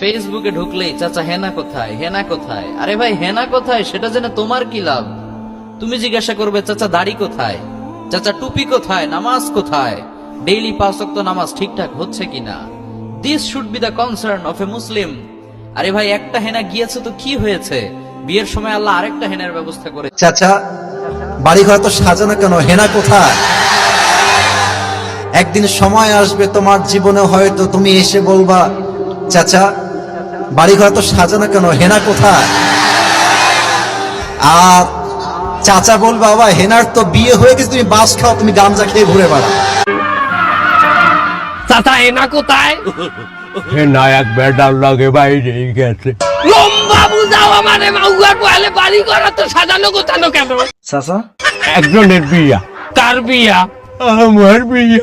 ফেসবুকে ঢুকলেই চাচা, হেনা কোথায়? হেনা কোথায়? আরে ভাই, হেনা কোথায়? সেটা জেনে তোমার কি লাভ? তুমি জিজ্ঞাসা করবে, চাচা, দাড়ি কোথায়? চাচা, টুপি কোথায়? নামাজ কোথায়? ডেইলি পাঁচ ওয়াক্ত নামাজ ঠিকঠাক হচ্ছে কিনা this should be the concern of a Muslim আরে ভাই, একটা হেনা গিয়েছে তো কি হয়েছে? বিয়ের সময় আল্লাহ আরেকটা হেনার ব্যবস্থা করে চাচা বাড়ি ঘর তো সাজানো কেন? হেনা কোথায়? একদিন সময় আসবে তোমার জীবনে, হয়তো তুমি এসে বলবা, চাচা বাড়ি ঘর তো সাজানো কেন? হেনা কোথায়? আর চাচা বলবা বাবা হেনার তো বিয়ে হয়ে গেছে তুমি বাস খাও তুমি গাঞ্জা খেয়ে ঘুরে বেড়াও। চাচা এনা কোথায়? সে নায়ক বেটার লাগে বাইরে গেছে। লম্বা বুঝাও আমারে মাউয়ার বাড়ি করা তো সাজানো গোছানো কেন? চাচা? একজনের বিয়া। কার বিয়া? আমার বিয়া।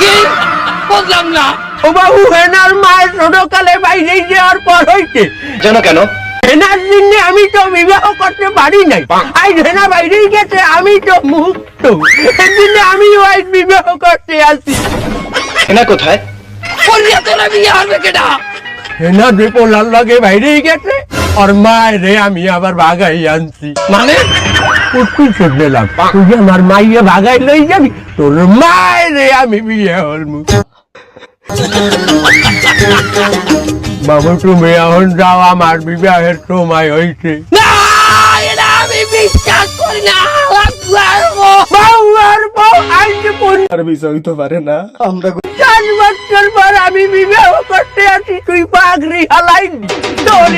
কি? বুঝলাম না। ও বাবু হেনার বাইরে হইছে যেন কেন? হেনার জন্য আমি তো বিবাহ করতে পারি নাই। আজ হেনা বাইরে গেছে আমি তো মুক্ত। এজন্য আমি আজ বিবাহ করতে আসি। হেনা কোথায়? করিয়া তোরা বিয়ে হবে কেডা? হেনা যে পোলার লাগে বাইরে গেছে আর মায়ের রে আমি আবার বাগাই আনছি। মানে? শুনতে লাগ তুই আমার মাইয়ে ভাগাই লই যাবি তোর মায়ের রে আমি বিয়ে হলমু বাবু তুমি এখন যাও আমার বিবাহের সময় হয়েছে। না এটা আমি বিশ্বাস করি না বিবাহ করতে আছি তুই পাগড়ি হালাই তোর